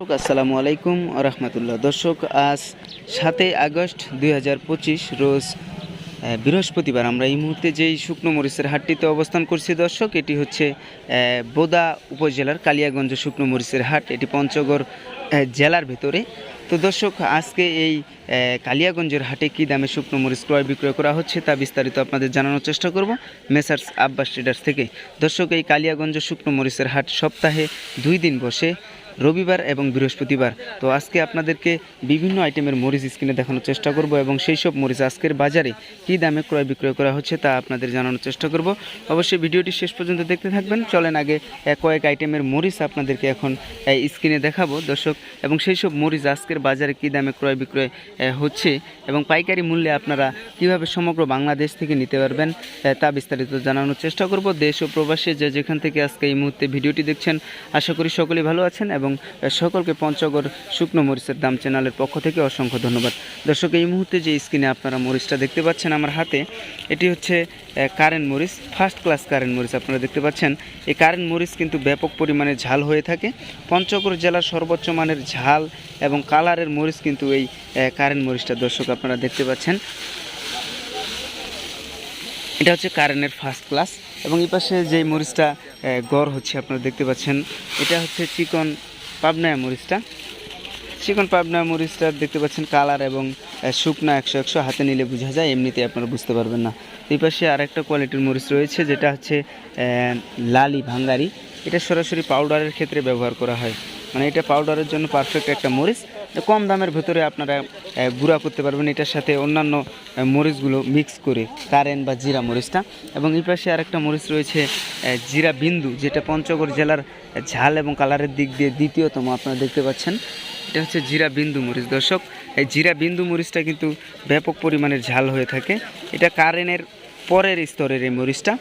আসসালামু আলাইকুম রহমতুল্লাহ। দর্শক, আজ সাতই আগস্ট দুই হাজার পঁচিশ, রোজ বৃহস্পতিবার। আমরা এই মুহূর্তে যেই শুকনো মরিচের হাটটিতে অবস্থান করছি দর্শক, এটি হচ্ছে বোদা উপজেলার কালিয়াগঞ্জ শুকনো মরিচের হাট। এটি পঞ্চগড় জেলার ভেতরে। তো দর্শক, আজকে এই কালিয়াগঞ্জের হাটে কী দামে শুকনো মরিচ ক্রয় বিক্রয় করা হচ্ছে তা বিস্তারিত আপনাদের জানানোর চেষ্টা করব মেসার্স আব্বাস ট্রেডার্স থেকে। দর্শক, এই কালিয়াগঞ্জ শুকনো মরিচের হাট সপ্তাহে দুই দিন বসে রবিবার এবং বৃহস্পতিবার। তো আজকে আপনাদেরকে বিভিন্ন আইটেমের মরিচ স্ক্রিনে দেখানোর চেষ্টা করব এবং সেই সব মরিচ আজকের বাজারে কী দামে ক্রয় বিক্রয় করা হচ্ছে তা আপনাদের জানানোর চেষ্টা করব। অবশ্যই ভিডিওটি শেষ পর্যন্ত দেখতে থাকবেন। চলেন আগে কয়েক আইটেমের মরিচ আপনাদেরকে এখন স্ক্রিনে দেখাবো দর্শক। এবং সেই সব মরিচ আজকের বাজারে কী দামে ক্রয় বিক্রয় হচ্ছে এবং পাইকারি মূল্যে আপনারা কীভাবে সমগ্র বাংলাদেশ থেকে নিতে পারবেন তা বিস্তারিত জানানোর চেষ্টা করব। দেশ ও প্রবাসী যে যেখান থেকে আজকে এই মুহূর্তে ভিডিওটি দেখছেন, আশা করি সকলেই ভালো আছেন এবং আহ, সকলকে পঞ্চগড় শুকনো মরিচের দাম চ্যানেলের পক্ষ থেকে অসংখ্য ধন্যবাদ। দর্শক এই মুহূর্তে যে স্ক্রিনে আপনারা মরিচটা দেখতে পাচ্ছেন আমার হাতে এটি হচ্ছে কারেন্ট মরিচ ফার্স্ট ক্লাস কারেন্ট মরিচ আপনারা দেখতে পাচ্ছেন। এই কারেন্ট মরিচ কিন্তু ব্যাপক পরিমাণে ঝাল হয়ে থাকে। পঞ্চগড় জেলার সর্বোচ্চ মানের ঝাল এবং কালারের মরিচ কিন্তু এই কারেন্ট মরিচটা দর্শক আপনারা দেখতে পাচ্ছেন। এটা হচ্ছে কারেন্টের ফার্স্ট ক্লাস এবং এই পাশে যে মরিচটা গড় হচ্ছে আপনারা দেখতে পাচ্ছেন। এটা হচ্ছে চিকন পাবনায়া মরিচটা চিকন পাবনা মরিচটা দেখতে পাচ্ছেন কালার এবং শুকনো একশো একশো হাতে নিলে বোঝা যায়, এমনিতে আপনারা বুঝতে পারবেন না। এই পাশে আরেকটা কোয়ালিটির মরিচ রয়েছে, যেটা হচ্ছে লালি ভাঙ্গারি। এটা সরাসরি পাউডারের ক্ষেত্রে ব্যবহার করা হয়। মানে এটা পাউডারের জন্য পারফেক্ট একটা মরিচ কম দামের ভেতরে আপনারা গুঁড়া করতে পারবেন। এটার সাথে অন্যান্য মরিচগুলো মিক্স করে কারেন বা জিরা মরিচটা। এবং এই পাশে আরেকটা মরিচ রয়েছে জিরা বিন্দু, যেটা পঞ্চগড় জেলার ঝাল এবং কালারের দিক দিয়ে দ্বিতীয়তম আপনারা দেখতে পাচ্ছেন। এটা হচ্ছে জিরা বিন্দু মরিচ। দর্শক এই জিরা বিন্দু মরিচটা কিন্তু ব্যাপক পরিমাণের ঝাল হয়ে থাকে। এটা কারেনের পরের স্তরের এই মরিচটা।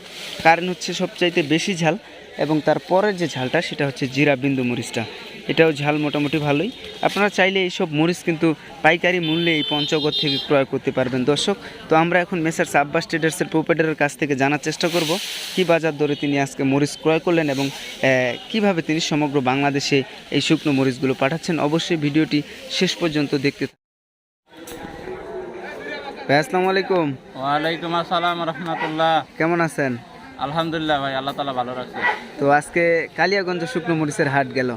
কারেন্ট হচ্ছে সবচাইতে বেশি ঝাল এবং তার পরের যে ঝালটা, সেটা হচ্ছে জিরা বিন্দু মরিচটা। এটাও ঝাল মোটামুটি ভালোই। আপনারা চাইলে এইসব মরিচ কিন্তু পাইকারি মূল্যে এই পঞ্চগড় থেকে ক্রয় করতে পারবেন। দর্শক তো আমরা এখন মেসার্স আব্বাস ট্রেডার্সের প্রোপাইটারের কাছ থেকে জানার চেষ্টা করব কি বাজার দরে তিনি আজকে মরিচ ক্রয় করলেন এবং কীভাবে তিনি সমগ্র বাংলাদেশে এই শুকনো মরিচগুলো পাঠাচ্ছেন। অবশ্যই ভিডিওটি শেষ পর্যন্ত দেখতে আসসালামু আলাইকুম। ওয়ালাইকুম আসসালাম রহমতুল্লাহ। কেমন আছেন? আলহামদুলিল্লাহ ভাই আল্লাহ তালা ভালো রাখছে। তো আজকে কালিয়াগঞ্জ শুকনো মরিচের হাট গেল।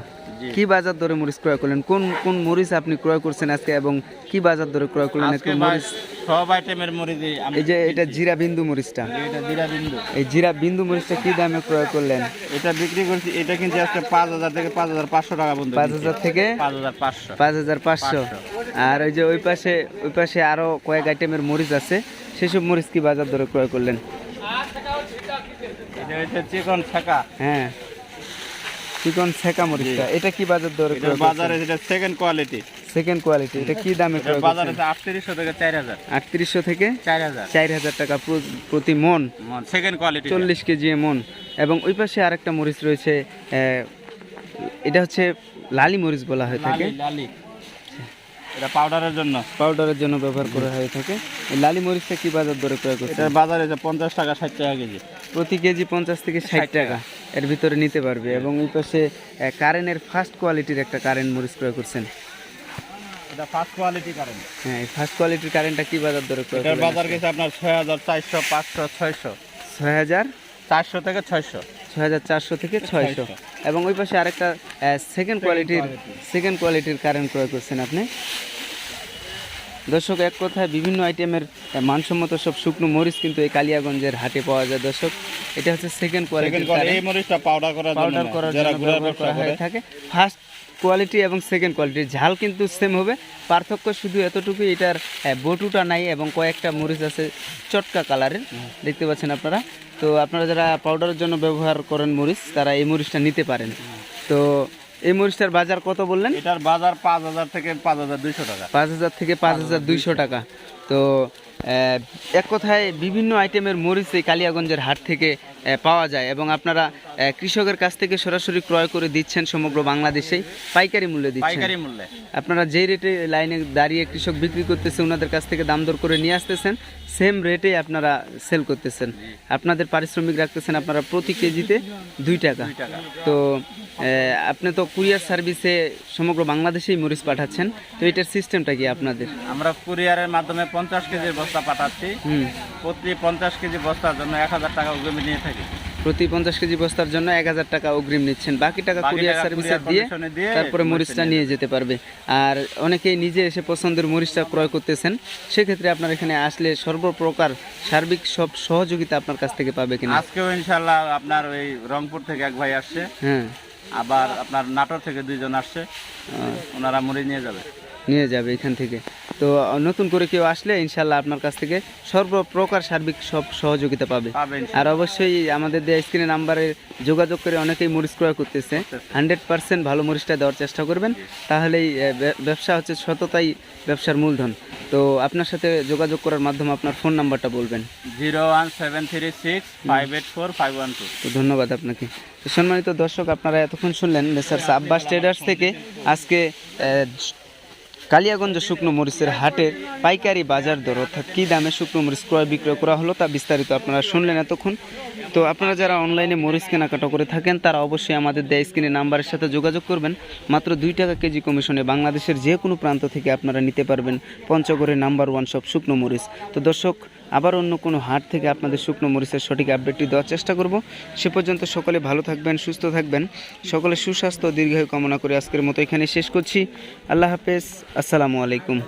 কি বাজার দরে মরিচ ক্রয় করলেন? কোন কোন মরিচ আপনি ক্রয় করছেন আজকে এবং কি বাজার দরে ক্রয় করলেন? আজকে মরিচ সব আইটেমের মরিচই আমি এই যে এটা জিরা বিন্দু মরিচটা। এটা জিরা বিন্দু। এই জিরা বিন্দু মরিচটা কি দামে ক্রয় করলেন? এটা বিক্রি করছি এটা কিনছি আজকে পাঁচ হাজার থেকে পাঁচ হাজার পাঁচশো টাকা পর্যন্ত পাঁচ হাজার থেকে পাঁচ হাজার পাঁচশো। আর ওই যে ওই পাশে ওই পাশে আরও কয়েক আইটেমের মরিচ আছে। সেসব মরিচ কি বাজার দরে ক্রয় করলেন? এটা হচ্ছে চিকন ছাকা। হ্যাঁ। চিকন সেকা মরিচটা। এটা কি বাজার দরে এটা বাজারে যেটা সেকেন্ড কোয়ালিটি সেকেন্ড কোয়ালিটি এটা কি দামে এটা ক্রয় বাজারে করছেন? আটত্রিশশো থেকে চার হাজার আটত্রিশশো থেকে চার হাজার চার হাজার টাকা প্রতি মন। সেকেন্ড কোয়ালিটি চল্লিশ কেজি মন। এবং ওই পাশে আরেকটা মরিচ রয়েছে এটা হচ্ছে লালি মরিচ বলা হয়ে থাকে। লালি। এটা পাউডারের জন্য? পাউডারের জন্য ব্যবহার করা হয়ে থাকে। লালি মরিচটা কি বাজার দরে ক্রয় করছে এটা বাজারে যে পঞ্চাশ টাকা ষাট টাকা কেজি। প্রতি কেজি পঞ্চাশ থেকে ষাট টাকা। এর ভিতরে নিতে পারবে এবং এই পাশে কারেন্টের ফার্স্ট কোয়ালিটির একটা কারেন্ট মরিচ ক্রয় করছেন। এটা ফার্স্ট কোয়ালিটি কারেন্ট হ্যাঁ ফার্স্ট কোয়ালিটির কারেন্টটা কি বাজার দরে ক্রয় বাজার গেছে আপনার ছয় হাজার চারশো পাঁচশো ছয়শো। ছয় হাজার চারশো থেকে ছয়শো। ছয় হাজার চারশো থেকে ছয়শো। এবং ওই পাশে আরেকটা সেকেন্ড কোয়ালিটির সেকেন্ড কোয়ালিটির কারেন্ট ক্রয় করছেন আপনি। দর্শক এক কথায় বিভিন্ন আইটেমের মানসম্মত সব শুকনো মরিচ কিন্তু এই কালিয়াগঞ্জের হাটে পাওয়া যায়। দর্শক এটা হচ্ছে সেকেন্ড কোয়ালিটি এই মরিচটা পাউডার করার জন্য পাউডার করার জন্য ব্যবহার করা হয়ে থাকে। ফার্স্ট কোয়ালিটি এবং সেকেন্ড কোয়ালিটি ঝাল কিন্তু সেম হবে। পার্থক্য শুধু এতটুকু এটার বটুটা নাই এবং কয়েকটা মরিচ আছে চটকা কালারের দেখতে পাচ্ছেন আপনারা? তো আপনারা যারা পাউডারের জন্য ব্যবহার করেন মরিচ তারা এই মরিচটা নিতে পারেন। তো এই মরিচটার বাজার কত বললেন? এটার বাজার পাঁচ হাজার থেকে পাঁচ হাজার দুইশো টাকা। পাঁচ হাজার থেকে পাঁচ হাজার দুইশো টাকা। তো এক কথায় বিভিন্ন আইটেমের মরিচ এই কালিয়াগঞ্জের হাট থেকে পাওয়া যায় এবং আপনারা কৃষকের কাছ থেকে সরাসরি ক্রয় করে দিচ্ছেন সমগ্র বাংলাদেশে পাইকারি মূল্যে দিচ্ছেন। পাইকারি মূল্যে। আপনারা যে রেটে লাইনে দাঁড়িয়ে কৃষক বিক্রি করতেছে ওনাদের কাছ থেকে দাম দর করে নিয়ে আসতেছেন। সেম রেটে আপনারা সেল করতেছেন। আপনাদের পারিশ্রমিক রাখতেছেন আপনারা প্রতি কেজিতে দুই টাকা। তো আপনি তো কুরিয়ার সার্ভিসে সমগ্র বাংলাদেশেই মরিচ পাঠাচ্ছেন। তো এটার সিস্টেমটা কি আপনাদের? আমরা কুরিয়ারের মাধ্যমে পঞ্চাশ কেজির বস্তা পাঠাচ্ছি। হুম। প্রতি পঞ্চাশ কেজি বস্তার জন্য এক হাজার টাকা জমি নিয়ে থাকি। প্রতি পঞ্চাশ কেজি বস্তার জন্য এক হাজার টাকা অগ্রিম নিচ্ছেন। বাকি টাকা কুরিয়ার সার্ভিসে দিয়ে তারপরে মরিচটা নিয়ে যেতে পারবে। আর অনেকেই নিজে এসে পছন্দের মরিচটা ক্রয় করতেছেন। সেক্ষেত্রে আপনার এখানে আসলে সর্বপ্রকার সার্বিক সব সহযোগিতা আপনার কাছ থেকে পাবে কিনা। আজকেও ইনশাল্লাহ আপনার ওই রংপুর থেকে এক ভাই আসছে। হ্যাঁ। আবার আপনার নাটোর থেকে দুইজন আসছে। ওনারা মুড়ি নিয়ে যাবে। নিয়ে যাবে এখান থেকে। তো নতুন করে কেউ আসলে ইনশাল্লাহ আপনার কাছ থেকে সর্বপ্রকার সার্বিক সব সহযোগিতা পাবে। আর অবশ্যই আমাদের দেওয়া স্ক্রিনে নাম্বারে যোগাযোগ করে অনেকেই মরিচ ক্রয় করতেছে। হান্ড্রেড পার্সেন্ট ভালো মরিচটা দেওয়ার চেষ্টা করবেন। তাহলেই ব্যবসা হচ্ছে সততাই ব্যবসার মূলধন। তো আপনার সাথে যোগাযোগ করার মাধ্যমে আপনার ফোন নাম্বারটা বলবেন। Zero one seven three six five eight four five one two তো ধন্যবাদ আপনাকে। তো সম্মানিত দর্শক আপনারা এতক্ষণ শুনলেন মেসার আব্বাস ট্রেডার্স থেকে। আজকে কালিয়াগঞ্জ শুকনো মরিচের হাটের পাইকারি বাজার দর অর্থাৎ কী দামে শুকনো মরিচ ক্রয় বিক্রয় করা হলো তা বিস্তারিত আপনারা শুনলেন এতক্ষণ। তো আপনারা যারা অনলাইনে মরিচ কেনাকাটা করে থাকেন, তারা অবশ্যই আমাদের দেয় স্ক্রিনে নাম্বারের সাথে যোগাযোগ করবেন। মাত্র দুই টাকা কেজি কমিশনে বাংলাদেশের যে কোনো প্রান্ত থেকে আপনারা নিতে পারবেন পঞ্চগড়ের নাম্বার ওয়ান সব শুকনো মরিচ। তো দর্শক আবার অন্য কোনো হাট থেকে আপনাদের শুকনো মরিচের সঠিক আপডেটটি দেওয়ার চেষ্টা করব। সে পর্যন্ত সকলে ভালো থাকবেন, সুস্থ থাকবেন। সকলে সুস্বাস্থ্য দীর্ঘায়ু কামনা করে আজকের মতো এখানে শেষ করছি। আল্লাহ হাফেজ। আসসালামু আলাইকুম।